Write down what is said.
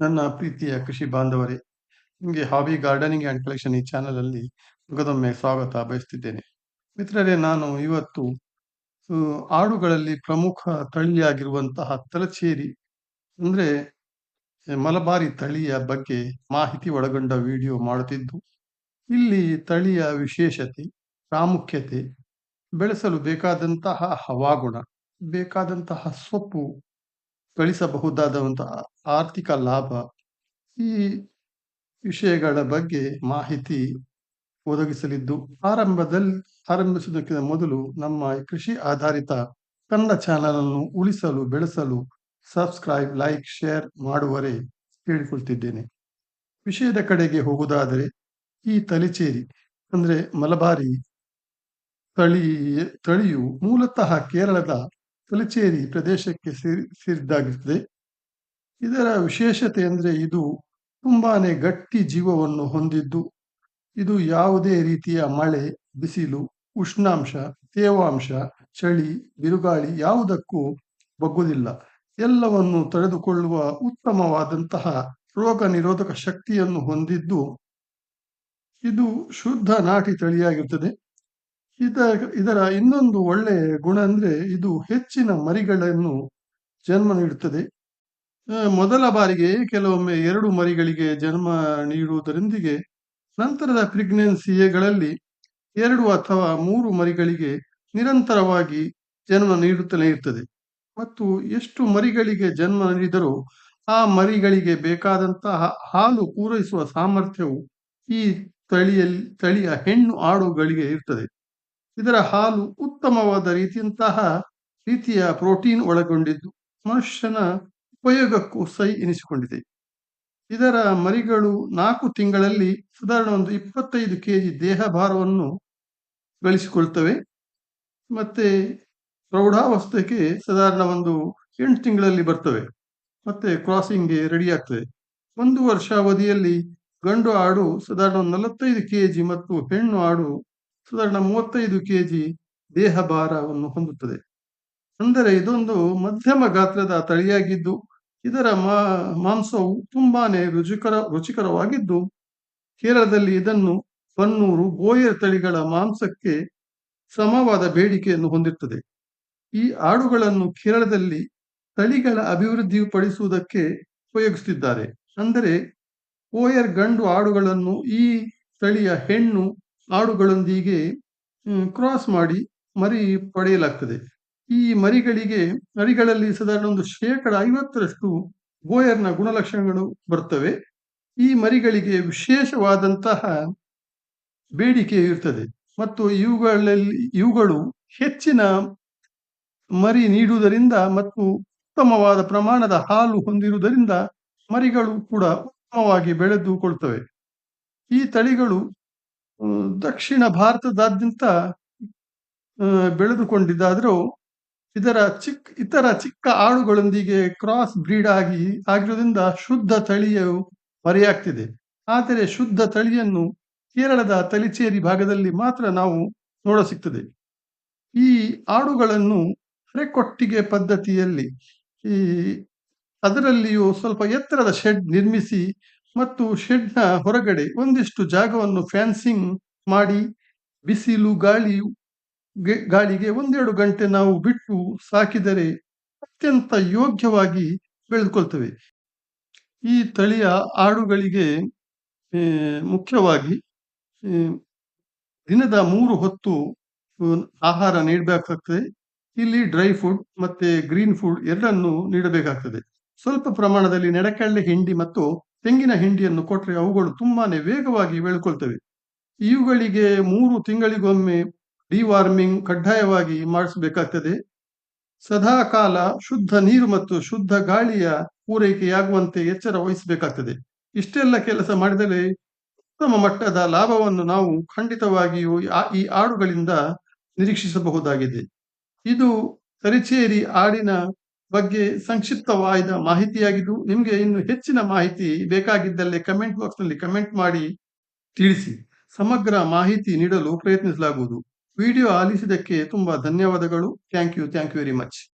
ನನ್ನ ಪ್ರೀತಿಯ ಕೃಷಿ ಬಾಂಧವರೇ, ನಿಮಗೆ ಹಾಬಿ ಗಾರ್ಡನಿಂಗ್ ಆ್ಯಂಡ್ ಕಲೆಕ್ಷನ್ ಈ ಚಾನಲಲ್ಲಿ ಮಗದೊಮ್ಮೆ ಸ್ವಾಗತ ಬಯಸ್ತಿದ್ದೇನೆ. ಮಿತ್ರರೇ, ನಾನು ಇವತ್ತು ಆಡುಗಳಲ್ಲಿ ಪ್ರಮುಖ ತಳಿಯಾಗಿರುವಂತಹ ತಲಚೇರಿ, ಅಂದರೆ ಮಲಬಾರಿ ತಳಿಯ ಬಗ್ಗೆ ಮಾಹಿತಿ ಒಳಗೊಂಡ ವಿಡಿಯೋ ಮಾಡುತ್ತಿದ್ದು, ಇಲ್ಲಿ ತಳಿಯ ವಿಶೇಷತೆ, ಪ್ರಾಮುಖ್ಯತೆ, ಬೆಳೆಸಲು ಬೇಕಾದಂತಹ ಹವಾಗುಣ, ಬೇಕಾದಂತಹ ಸೊಪ್ಪು ಗಳಿಸಬಹುದಾದಂತಹ ಆರ್ಥಿಕ ಲಾಭ, ಈ ವಿಷಯಗಳ ಬಗ್ಗೆ ಮಾಹಿತಿ ಒದಗಿಸಲಿದ್ದು, ಆರಂಭದಲ್ಲಿ, ಆರಂಭಿಸುವುದಕ್ಕಿಂತ ಮೊದಲು ನಮ್ಮ ಕೃಷಿ ಆಧಾರಿತ ಕನ್ನಡ ಚಾನಲ್ ಅನ್ನು ಉಳಿಸಲು, ಬೆಳೆಸಲು ಸಬ್ಸ್ಕ್ರೈಬ್ ಲೈಕ್ ಶೇರ್ ಮಾಡುವರೆ ಕೇಳಿಕೊಳ್ತಿದ್ದೇನೆ. ವಿಷಯದ ಕಡೆಗೆ ಹೋಗುವುದಾದರೆ, ಈ ತಲಿಚೇರಿ ಅಂದ್ರೆ ಮಲಬಾರಿ ತಳಿ, ತಳಿಯು ಮೂಲತಃ ಕೇರಳದ ತಲಚೇರಿ ಪ್ರದೇಶಕ್ಕೆ ಸೇರಿ ಸೇರಿದ್ದಾಗಿರುತ್ತದೆ ಇದರ ವಿಶೇಷತೆ ಅಂದರೆ ಇದು ತುಂಬಾನೇ ಗಟ್ಟಿ ಜೀವವನ್ನು ಹೊಂದಿದ್ದು, ಇದು ಯಾವುದೇ ರೀತಿಯ ಮಳೆ, ಬಿಸಿಲು, ಉಷ್ಣಾಂಶ, ತೇವಾಂಶ, ಚಳಿ, ಬಿರುಗಾಳಿ ಯಾವುದಕ್ಕೂ ಬಗ್ಗುವುದಿಲ್ಲ. ಎಲ್ಲವನ್ನು ತಡೆದುಕೊಳ್ಳುವ ಉತ್ತಮವಾದಂತಹ ರೋಗ ನಿರೋಧಕ ಶಕ್ತಿಯನ್ನು ಹೊಂದಿದ್ದು, ಇದು ಶುದ್ಧ ನಾಟಿ ತಳಿಯಾಗಿರ್ತದೆ. ಇದರ ಇದರ ಇನ್ನೊಂದು ಒಳ್ಳೆಯ ಗುಣ ಅಂದ್ರೆ ಇದು ಹೆಚ್ಚಿನ ಮರಿಗಳನ್ನು ಜನ್ಮ ನೀಡುತ್ತದೆ. ಮೊದಲ ಬಾರಿಗೆ ಕೆಲವೊಮ್ಮೆ ಎರಡು ಮರಿಗಳಿಗೆ ಜನ್ಮ ನೀಡುವುದರೊಂದಿಗೆ ನಂತರದ ಪ್ರೆಗ್ನೆನ್ಸಿಗಳಲ್ಲಿ ಎರಡು ಅಥವಾ ಮೂರು ಮರಿಗಳಿಗೆ ನಿರಂತರವಾಗಿ ಜನ್ಮ ನೀಡುತ್ತಲೇ ಇರ್ತದೆ. ಮತ್ತು ಎಷ್ಟು ಮರಿಗಳಿಗೆ ಜನ್ಮ ನೀಡಿದರೂ ಆ ಮರಿಗಳಿಗೆ ಬೇಕಾದಂತಹ ಹಾಲು ಪೂರೈಸುವ ಸಾಮರ್ಥ್ಯವು ಈ ತಳಿಯಲ್ಲಿ, ತಳಿಯ ಹೆಣ್ಣು ಆಡುಗಳಿಗೆ ಇರ್ತದೆ. ಇದರ ಹಾಲು ಉತ್ತಮವಾದ ರೀತಿಯಂತಹ ರೀತಿಯ ಪ್ರೋಟೀನ್ ಒಳಗೊಂಡಿದ್ದು ಮನುಷ್ಯನ ಉಪಯೋಗಕ್ಕೂ ಸೈ ಎನಿಸಿಕೊಂಡಿದೆ. ಇದರ ಮರಿಗಳು ನಾಲ್ಕು ತಿಂಗಳಲ್ಲಿ ಸಾಧಾರಣ ಒಂದು ಇಪ್ಪತ್ತೈದು ಕೆಜಿ ದೇಹ ಭಾರವನ್ನು ಗಳಿಸಿಕೊಳ್ತವೆ. ಮತ್ತೆ ಪ್ರೌಢಾವಸ್ಥೆಗೆ ಸಾಧಾರಣ ಒಂದು ಎಂಟು ತಿಂಗಳಲ್ಲಿ ಬರ್ತವೆ. ಮತ್ತೆ ಕ್ರಾಸಿಂಗ್ಗೆ ರೆಡಿ ಆಗ್ತದೆ. ಒಂದು ವರ್ಷ ಅವಧಿಯಲ್ಲಿ ಗಂಡು ಆಡು ಸಾಧಾರಣ ಒಂದು ನಲವತ್ತೈದು ಕೆಜಿ ಮತ್ತು ಹೆಣ್ಣು ಆಡು ಸಾಧಾರಣ ಮೂವತ್ತೈದು ಕೆಜಿ ದೇಹ ಭಾರವನ್ನು ಹೊಂದುತ್ತದೆ. ಅಂದರೆ ಇದೊಂದು ಮಧ್ಯಮ ಗಾತ್ರದ ತಳಿಯಾಗಿದ್ದು, ಇದರ ಮಾಂಸವು ತುಂಬಾನೇ ರುಚಿಕರ, ರುಚಿಕರವಾಗಿದ್ದು, ಕೇರಳದಲ್ಲಿ ಇದನ್ನು ಬನ್ನೂರು ಬೋಯರ್ ತಳಿಗಳ ಮಾಂಸಕ್ಕೆ ಸಮವಾದ ಬೇಡಿಕೆಯನ್ನು ಹೊಂದಿರುತ್ತದೆ ಈ ಆಡುಗಳನ್ನು ಕೇರಳದಲ್ಲಿ ತಳಿಗಳ ಅಭಿವೃದ್ಧಿ ಪಡಿಸುವುದಕ್ಕೆ ಉಪಯೋಗಿಸುತ್ತಿದ್ದಾರೆ ಅಂದರೆ ಓಯರ್ ಗಂಡು ಆಡುಗಳನ್ನು ಈ ತಳಿಯ ಹೆಣ್ಣು ಆಡುಗಳೊಂದಿಗೆ ಕ್ರಾಸ್ ಮಾಡಿ ಮರಿ ಪಡೆಯಲಾಗ್ತದೆ. ಈ ಮರಿಗಳಿಗೆ, ಮರಿಗಳಲ್ಲಿ ಸಾಧಾರಣ ಒಂದು ಶೇಕಡ ಐವತ್ತರಷ್ಟು ಗೋಯರ್ನ ಗುಣಲಕ್ಷಣಗಳು ಬರ್ತವೆ. ಈ ಮರಿಗಳಿಗೆ ವಿಶೇಷವಾದಂತಹ ಬೇಡಿಕೆ ಇರ್ತದೆ. ಮತ್ತು ಇವುಗಳಲ್ಲಿ, ಇವುಗಳು ಹೆಚ್ಚಿನ ಮರಿ ನೀಡುವುದರಿಂದ ಮತ್ತು ಉತ್ತಮವಾದ ಪ್ರಮಾಣದ ಹಾಲು ಹೊಂದಿರುವುದರಿಂದ ಮರಿಗಳು ಕೂಡ ಉತ್ತಮವಾಗಿ ಬೆಳೆದುಕೊಳ್ತವೆ. ಈ ತಳಿಗಳು ದಕ್ಷಿಣ ಭಾರತದಾದ್ಯಂತ ಬೆಳೆದುಕೊಂಡಿದ್ದಾದರೂ ಇದರ ಚಿಕ್ಕ ಇತರ ಚಿಕ್ಕ ಆಡುಗಳೊಂದಿಗೆ ಕ್ರಾಸ್ ಬ್ರೀಡ್ ಆಗಿ, ಆಗಿರೋದ್ರಿಂದ ಶುದ್ಧ ತಳಿಯು ಮರೆಯಾಗ್ತಿದೆ. ಆದರೆ ಶುದ್ಧ ತಳಿಯನ್ನು ಕೇರಳದ ತಲಿಚೇರಿ ಭಾಗದಲ್ಲಿ ಮಾತ್ರ ನಾವು ನೋಡ ಸಿಗ್ತದೆ. ಈ ಆಡುಗಳನ್ನು ಅರೆಕೊಟ್ಟಿಗೆ ಪದ್ಧತಿಯಲ್ಲಿ ಈ ಅದರಲ್ಲಿಯೂ ಸ್ವಲ್ಪ ಎತ್ತರದ ಶೆಡ್ ನಿರ್ಮಿಸಿ ಮತ್ತು ಶೆಡ್ನ ಹೊರಗಡೆ ಒಂದಿಷ್ಟು ಜಾಗವನ್ನು ಫ್ಯಾನ್ಸಿಂಗ್ ಮಾಡಿ ಬಿಸಿಲು ಗಾಳಿ ಗಾಳಿಗೆ ಒಂದೆರಡು ಗಂಟೆ ನಾವು ಬಿಟ್ಟು ಸಾಕಿದರೆ ಅತ್ಯಂತ ಯೋಗ್ಯವಾಗಿ ಬೆಳೆದುಕೊಳ್ತವೆ. ಈ ತಳಿಯ ಆಡುಗಳಿಗೆ ಮುಖ್ಯವಾಗಿ ದಿನದ ಮೂರು ಹೊತ್ತು ಆಹಾರ ನೀಡಬೇಕಾಗ್ತದೆ. ಇಲ್ಲಿ ಡ್ರೈ ಫುಡ್ ಮತ್ತೆ ಗ್ರೀನ್ ಫುಡ್ ಎರಡನ್ನು ನೀಡಬೇಕಾಗ್ತದೆ. ಸ್ವಲ್ಪ ಪ್ರಮಾಣದಲ್ಲಿ ನೆಡಕಡಲೆ ಹಿಂಡಿ ಮತ್ತು ತೆಂಗಿನ ಹಿಂಡಿಯನ್ನು ಕೊಟ್ಟರೆ ಅವುಗಳು ತುಂಬಾನೇ ವೇಗವಾಗಿ ಬೆಳ್ಕೊಳ್ತವೆ. ಇವುಗಳಿಗೆ ಮೂರು ತಿಂಗಳಿಗೊಮ್ಮೆ ಡಿವಾರ್ಮಿಂಗ್ ಕಡ್ಡಾಯವಾಗಿ ಮಾಡಿಸಬೇಕಾಗ್ತದೆ. ಸದಾ ಕಾಲ ಶುದ್ಧ ನೀರು ಮತ್ತು ಶುದ್ಧ ಗಾಳಿಯ ಪೂರೈಕೆಯಾಗುವಂತೆ ಎಚ್ಚರ ವಹಿಸಬೇಕಾಗ್ತದೆ. ಇಷ್ಟೆಲ್ಲ ಕೆಲಸ ಮಾಡಿದರೆ ಉತ್ತಮ ಮಟ್ಟದ ಲಾಭವನ್ನು ನಾವು ಖಂಡಿತವಾಗಿಯೂ ಈ ಆಡುಗಳಿಂದ ನಿರೀಕ್ಷಿಸಬಹುದಾಗಿದೆ. ಇದು ತರಿಚೇರಿ ಆಡಿನ ಬಗ್ಗೆ ಸಂಕ್ಷಿಪ್ತವಾದ ಮಾಹಿತಿಯಾಗಿದ್ದು, ನಿಮಗೆ ಇನ್ನು ಹೆಚ್ಚಿನ ಮಾಹಿತಿ ಬೇಕಾಗಿದ್ದಲ್ಲಿ ಕಮೆಂಟ್ ಬಾಕ್ಸ್ನಲ್ಲಿ ಕಮೆಂಟ್ ಮಾಡಿ ತಿಳಿಸಿ. ಸಮಗ್ರ ಮಾಹಿತಿ ನೀಡಲು ಪ್ರಯತ್ನಿಸಲಾಗುವುದು. ವಿಡಿಯೋ ಆಲಿಸಿದ್ದಕ್ಕೆ ತುಂಬಾ ಧನ್ಯವಾದಗಳು. Thank you thank you very much